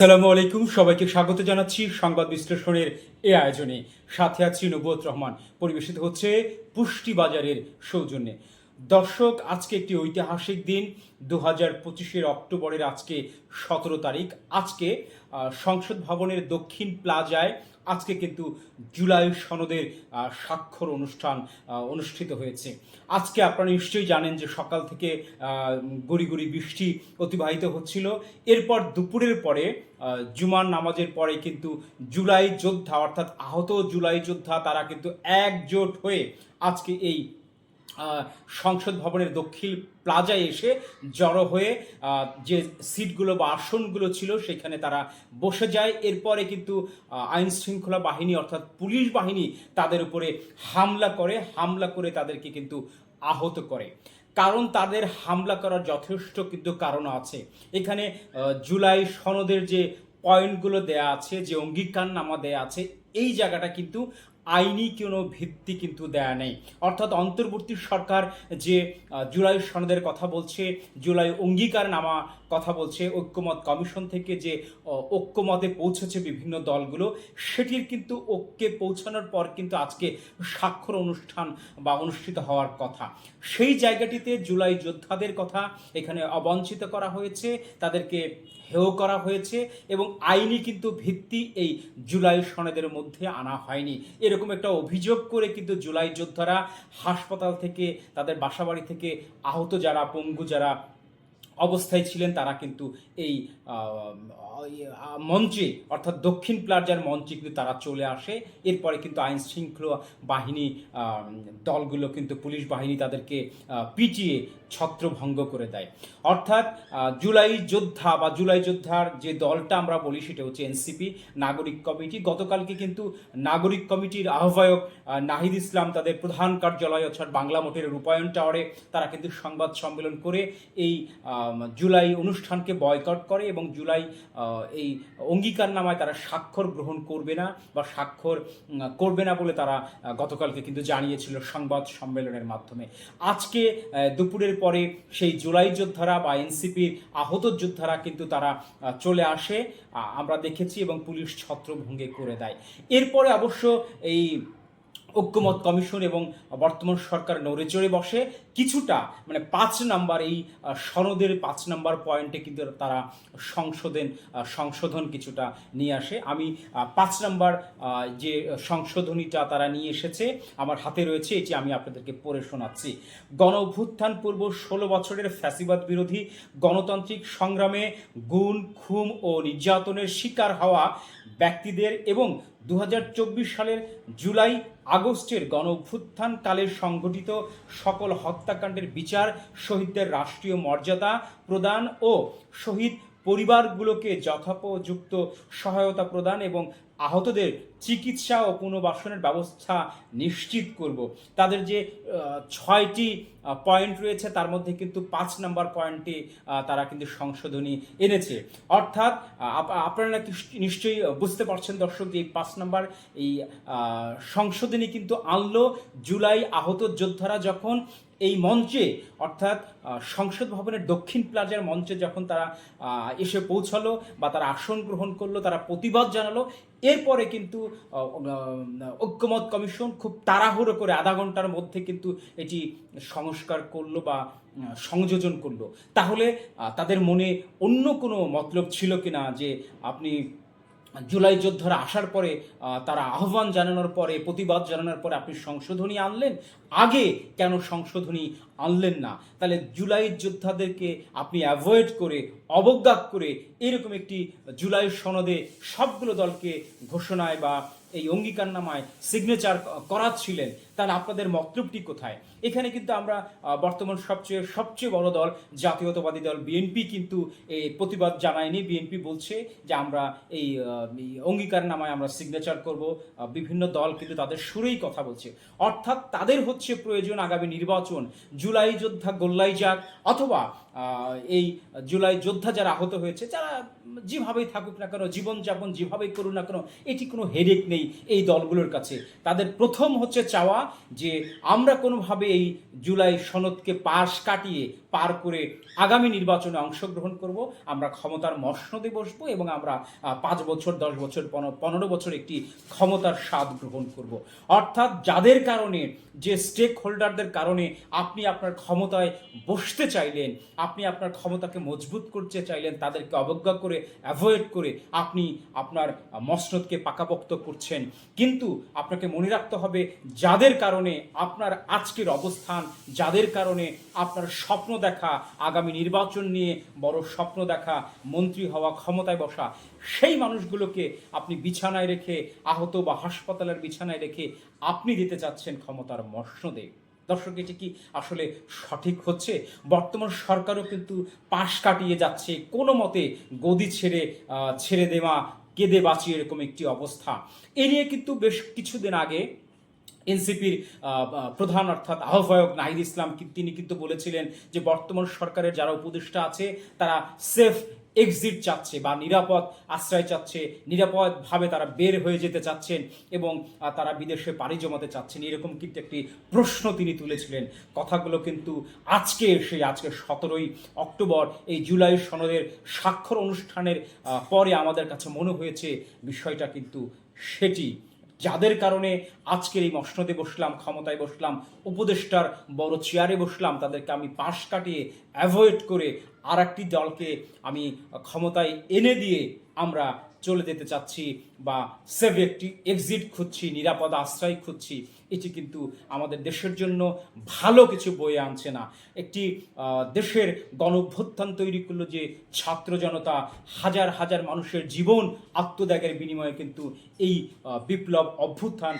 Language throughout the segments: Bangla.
আসসালামু আলাইকুম, সবাইকে স্বাগত জানাচ্ছি সংবাদ বিশ্লেষণের এ আয়োজনে। সাথে আছি নবুয়ত রহমান। পরিবেশিত হচ্ছে পুষ্টি বাজারের সৌজন্যে। দর্শক, আজকে একটি ঐতিহাসিক দিন। দু হাজার পঁচিশের অক্টোবরের আজকে সতেরো তারিখ। আজকে সংসদ ভবনের দক্ষিণ প্লাজায় আজকে কিন্তু জুলাই সনদের স্বাক্ষর অনুষ্ঠান অনুষ্ঠিত হয়েছে। আজকে আপনারা নিশ্চয়ই জানেন যে সকাল থেকে গুড়ি গুড়ি বৃষ্টি অতিবাহিত হচ্ছিল। এরপর দুপুরের পরে জুমার নামাজের পরে কিন্তু জুলাই যোদ্ধা, অর্থাৎ আহত জুলাই যোদ্ধা, তারা কিন্তু একজোট হয়ে আজকে এই সংসদ ভবনের দক্ষিণ প্লাজায় এসে জড়ো হয়ে যে সিটগুলো বা আসনগুলো ছিল সেখানে তারা বসে যায়। এরপরে কিন্তু আইন শৃঙ্খলা বাহিনী অর্থাৎ পুলিশ বাহিনী তাদের উপরে হামলা করে। হামলা করে তাদেরকে কিন্তু আহত করে। কারণ তাদের হামলা করার যথেষ্ট কিন্তু কারণ আছে। এখানে জুলাই সনদের যে পয়েন্টগুলো দেয়া আছে, যে অঙ্গীকারনামা দেয়া আছে এই জায়গাটা কিন্তু আইনি কোনো ভিত্তি কিন্তু দেয়া নেই। অর্থাৎ অন্তর্বর্তী সরকার যে জুলাই সনদের কথা বলছে, জুলাই অঙ্গীকার নামা কথা বলছে, ঐক্যমত কমিশন থেকে যে ঐক্যমতে পৌঁছেছে বিভিন্ন দলগুলো, সেটির কিন্তু ঐক্যে পৌঁছানোর পর কিন্তু আজকে স্বাক্ষর অনুষ্ঠান বা অনুষ্ঠিত হওয়ার কথা। সেই জায়গাটিতে জুলাই যোদ্ধাদের কথা এখানে অবঞ্চিত করা হয়েছে, তাদেরকে হেয় করা হয়েছে এবং আইনি কিন্তু ভিত্তি এই জুলাই সনদের মধ্যে আনা হয়নি। এরকম একটা অভিযোগ করে কিন্তু জুলাই যোদ্ধারা হাসপাতাল থেকে, তাদের বাসাবাড়ি থেকে আহত যারা, পঙ্গু যারা অবস্থায় ছিলেন তারা কিন্তু এই মঞ্চে, অর্থাৎ দক্ষিণ প্লাজার মঞ্চে কিন্তু তারা চলে আসে। এরপরে কিন্তু আইন শৃঙ্খলা বাহিনী দলগুলো কিন্তু পুলিশ বাহিনী তাদেরকে পিটিয়ে ছত্রভঙ্গ করে দেয়। অর্থাৎ জুলাই যোদ্ধা বা জুলাই যোদ্ধার যে দলটা আমরা বলি সেটা হচ্ছে এনসিপি, নাগরিক কমিটি। গতকালকে কিন্তু নাগরিক কমিটির আহ্বায়ক নাহিদ ইসলাম তাদের প্রধান কার্যালয় অর্থাৎ বাংলা মোটের রূপায়ণ টাওয়ারে তারা কিন্তু সংবাদ সম্মেলন করে এই জুলাই অনুষ্ঠানকে বয়কট করে এবং জুলাই এই অঙ্গীকারনামায় তারা স্বাক্ষর গ্রহণ করবে না বা স্বাক্ষর করবে না বলে তারা গতকালকে কিন্তু জানিয়েছিল সংবাদ সম্মেলনের মাধ্যমে। আজকে দুপুরের পরে সেই জুলাই যোদ্ধারা বা এনসিপির আহত যোদ্ধারা কিন্তু তারা চলে আসে আমরা দেখেছি এবং পুলিশ ছত্রভঙ্গে করে দেয়। এরপরে অবশ্য এই ঐক্যমত কমিশন এবং বর্তমান সরকার নড়ে চড়ে বসে কিছুটা মানে পাঁচ নাম্বার এই সনদের পাঁচ নাম্বার পয়েন্টে কিন্তু তারা সংশোধন সংশোধন কিছুটা নিয়ে আসে। আমি পাঁচ নাম্বার যে সংশোধনীটা তারা নিয়ে এসেছে, আমার হাতে রয়েছে, এটি আমি আপনাদেরকে পড়ে শোনাচ্ছি। গণ অভ্যুত্থান পূর্ব ষোলো বছরের ফ্যাসিবাদ বিরোধী গণতান্ত্রিক সংগ্রামে গুণ, খুম ও নির্যাতনের শিকার হওয়া ব্যক্তিদের এবং দু হাজার চব্বিশ সালের জুলাই আগস্টের গণ অভ্যুত্থানকালে সংঘটিত সকল হত্যাকাণ্ডের বিচার, শহীদদের রাষ্ট্রীয় মর্যাদা প্রদান ও শহীদ পরিবারগুলোকে যথাপযুক্ত সহায়তা প্রদান এবং আহতদের চিকিৎসা ও পুনর্বাসনের ব্যবস্থা নিশ্চিত করব। তাদের যে ছয়টি পয়েন্ট রয়েছে, তার মধ্যে কিন্তু পাঁচ নম্বর পয়েন্টে তারা কিন্তু সংশোধনী এনেছে। অর্থাৎ আপ- আপনারা নিশ্চয়ই বুঝতে পারছেন দর্শক, যে এই পাঁচ নম্বর এই সংশোধনী কিন্তু আনলো জুলাই আহত যোদ্ধারা যখন এই মঞ্চে, অর্থাৎ সংসদ ভবনের দক্ষিণ প্লাজার মঞ্চে যখন তারা এসে পৌঁছালো বা তারা আসন গ্রহণ করল, তারা প্রতিবাদ জানালো এরপরে কিন্তু ঐক্যমত কমিশন খুব তাড়াহুড়ো করে আধা ঘণ্টার মধ্যে কিন্তু এটি সংস্কার করল বা সংযোজন করল। তাহলে তাদের মনে অন্য কোনো মতলব ছিল কিনা যে আপনি জুলাই যোদ্ধারা আসার পরে তারা আহ্বান জানানোর পরে, প্রতিবাদ জানানোর পরে আপনি সংশোধনী আনলেন? আগে কেন সংশোধনী আনলেন না? তাহলে জুলাই যোদ্ধাদেরকে আপনি অ্যাভয়েড করে, অবজ্ঞা করে, এরকম একটি জুলাই সনদে সবগুলো দলকে ঘোষণায় বা এই অঙ্গীকারনামায় সিগনেচার করাচ্ছিলেন, তাহলে আপনাদের মতলবটি কোথায়? এখানে কিন্তু আমরা বর্তমান সবচেয়ে সবচেয়ে বড় দল, জাতীয়তাবাদী দল বিএনপি কিন্তু এই প্রতিবাদ জানায়নি। বিএনপি বলছে যে আমরা এই অঙ্গীকারনামায় আমরা সিগনেচার করব বিভিন্ন দল কিন্তু তাদের সুরেই কথা বলছে। অর্থাৎ তাদের হচ্ছে প্রয়োজন আগামী নির্বাচন, জুলাই যোদ্ধা গোল্লাই যাক, অথবা এই জুলাই যোদ্ধা যারা আহত হয়েছে, যারা যেভাবেই থাকুক না কেন, জীবনযাপন যেভাবেই করুক না কেন, এটি কোনো হেডেক নেই এই দলগুলোর কাছে। তাদের প্রথম হচ্ছে চাওয়া যে আমরা কোনোভাবে এই জুলাই সনদকে পাশ কাটিয়ে পার করে আগামী নির্বাচনে অংশগ্রহণ করব। আমরা ক্ষমতার মসনদে বসবো এবং আমরা পাঁচ বছর, দশ বছর পনেরো- পনেরো বছর একটি ক্ষমতার স্বাদ গ্রহণ করব। অর্থাৎ যাদের কারণে, যে স্টেক হোল্ডারদের কারণে আপনি আপনার ক্ষমতায় বসতে চাইলেন, আপনি আপনার ক্ষমতাকে মজবুত করতে চাইলেন, তাদেরকে অবজ্ঞা করে অ্যাভয়েড করে আপনি আপনার মসনদকে পাকাপোক্ত করছেন। কিন্তু আপনাকে মনে রাখতে হবে, যাদের কারণে আপনার আজকের অবস্থান, যাদের কারণে আপনার স্বপ্ন দেখা, আগামী নির্বাচন নিয়ে বড় স্বপ্ন দেখা, মন্ত্রী হওয়া, ক্ষমতায় বসা, সেই মানুষগুলোকে আপনি বিছানায় রেখে, আহত বা হাসপাতালের বিছানায় রেখে আপনি দিতে চাচ্ছেন ক্ষমতার মসনদে। দর্শক, এটি কি আসলে সঠিক হচ্ছে? বর্তমান সরকারও কিন্তু পাশ কাটিয়ে যাচ্ছে। কোনো মতে গদি ছেড়ে ছেড়ে দেওয়া, কেঁদে বাঁচিয়ে এরকম একটি অবস্থা। এ নিয়ে কিন্তু বেশ কিছুদিন আগে এনসিপির প্রধান অর্থাৎ আহ্বায়ক নাহিদ ইসলাম তিনি কিন্তু বলেছিলেন যে বর্তমান সরকারের যারা উপদেষ্টা আছে, তারা সেফ এক্সিট চাচ্ছে বা নিরাপদ আশ্রয় চাচ্ছে, নিরাপদভাবে তারা বের হয়ে যেতে চাচ্ছেন এবং তারা বিদেশে পাড়ি জমাতে চাচ্ছেন, এরকম কিন্তু একটি প্রশ্ন তিনি তুলেছিলেন। কথাগুলো কিন্তু আজকে এসে, আজকে সতেরোই অক্টোবর, এই জুলাই সনদের স্বাক্ষর অনুষ্ঠানের পরে আমাদের কাছে মনে হয়েছে, বিষয়টা কিন্তু সেটি যাদের কারণে আজকের এই মসনদে বসলাম, ক্ষমতায় বসলাম, উপদেষ্টার বড় চেয়ারে বসলাম, তাদেরকে আমি পাশ কাটিয়ে অ্যাভয়েড করে আর একটি দলকে আমি ক্ষমতায় এনে দিয়ে আমরা চলে যেতে চাচ্ছি বা সেভ একটি এক্সিট খুঁজছি, নিরাপদ আশ্রয় খুঁজছি, এটি কিন্তু আমাদের দেশের জন্য ভালো কিছু বয়ে আনছে না। একটি দেশের গণভ্যুত্থান তৈরি করল যে ছাত্র জনতা, হাজার হাজার মানুষের জীবন আত্মত্যাগের বিনিময়ে কিন্তু এই বিপ্লব অভ্যুত্থান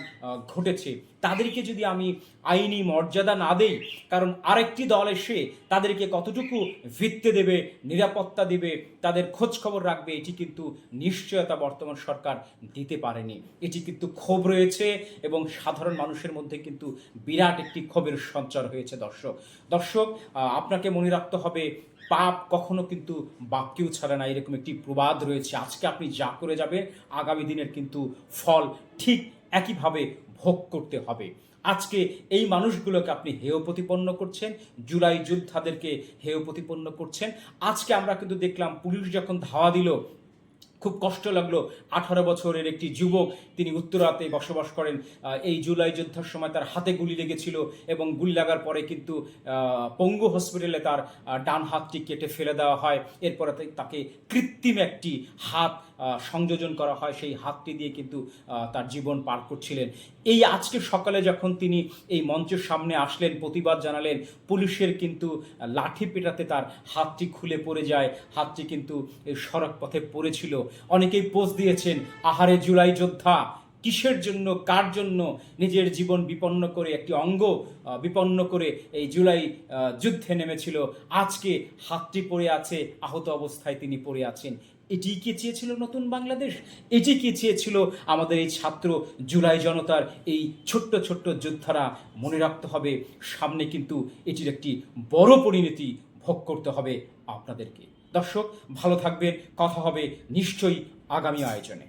ঘটেছে। তাদেরকে যদি আমি আইনি মর্যাদা না দেই, কারণ আরেকটি দল এসে তাদেরকে কতটুকু ভিত্তে দেবে, নিরাপত্তা দেবে, তাদের খোঁজ খবর রাখবে, এটি কিন্তু নিশ্চয়তা বর্তমান সরকার দিতে পারেনি। এটি কিন্তু ক্ষোভ রয়েছে এবং সাধারণ মানুষের মধ্যে কিন্তু বিরাট একটি ক্ষোভের সঞ্চার হয়েছে দর্শক। দর্শক আপনাকে মনে রাখতে হবে, পাপ কখনো কিন্তু বাক্যেও ছাড়ে না। এরকম একটি প্রবাদ রয়েছে। আজকে আপনি যা করে যাবেন, আগামী দিনের কিন্তু ফল ঠিক একইভাবে ভোগ করতে হবে। আজকে এই মানুষগুলোকে আপনি হেয় প্রতিপন্ন করছেন, জুলাই যোদ্ধাদেরকে হেয় প্রতিপন্ন করছেন। আজকে আমরা কিন্তু দেখলাম, পুলিশ যখন ধাওয়া দিল খুব কষ্ট লাগল। আঠারো বছরের একটি যুবক তিনি উত্তরাতে বসবাস করেন। এই জুলাই যুদ্ধের সময় তার হাতে গুলি লেগেছিল এবং গুলি লাগার পরে কিন্তু পঙ্গু হসপিটালে তার ডান হাতটি কেটে ফেলে দেওয়া হয়। এরপরে তাকে কৃত্রিম একটি হাত সংযোজন করা হয়, সেই হাতটি দিয়ে কিন্তু তার জীবন পার করছিলেন। এই আজকে সকালে যখন তিনি এই মঞ্চের সামনে আসলেন, প্রতিবাদ জানালেন, পুলিশের কিন্তু লাঠি পেটাতে তার হাতটি খুলে পড়ে যায়, হাতটি কিন্তু এই সড়ক পথে পড়েছিল। অনেকেই পোস্ট দিয়েছেন, আহারে জুলাই যোদ্ধা, কিসের জন্য, কার জন্য নিজের জীবন বিপন্ন করে, একটি অঙ্গ বিপন্ন করে এই জুলাই যুদ্ধে নেমেছিল। আজকে হাতটি পড়ে আছে, আহত অবস্থায় তিনি পড়ে আছেন। এটি কে চেয়েছিল নতুন বাংলাদেশ? এটি কে চেয়েছিল আমাদের এই ছাত্র জুলাই জনতার এই ছোট্ট ছোট্ট যোদ্ধারা? মনে রাখতে হবে, সামনে কিন্তু এটির একটি বড় পরিণতি ভোগ করতে হবে আপনাদেরকে। দর্শক, ভালো থাকবেন, কথা হবে নিশ্চয়ই আগামী আয়োজনে।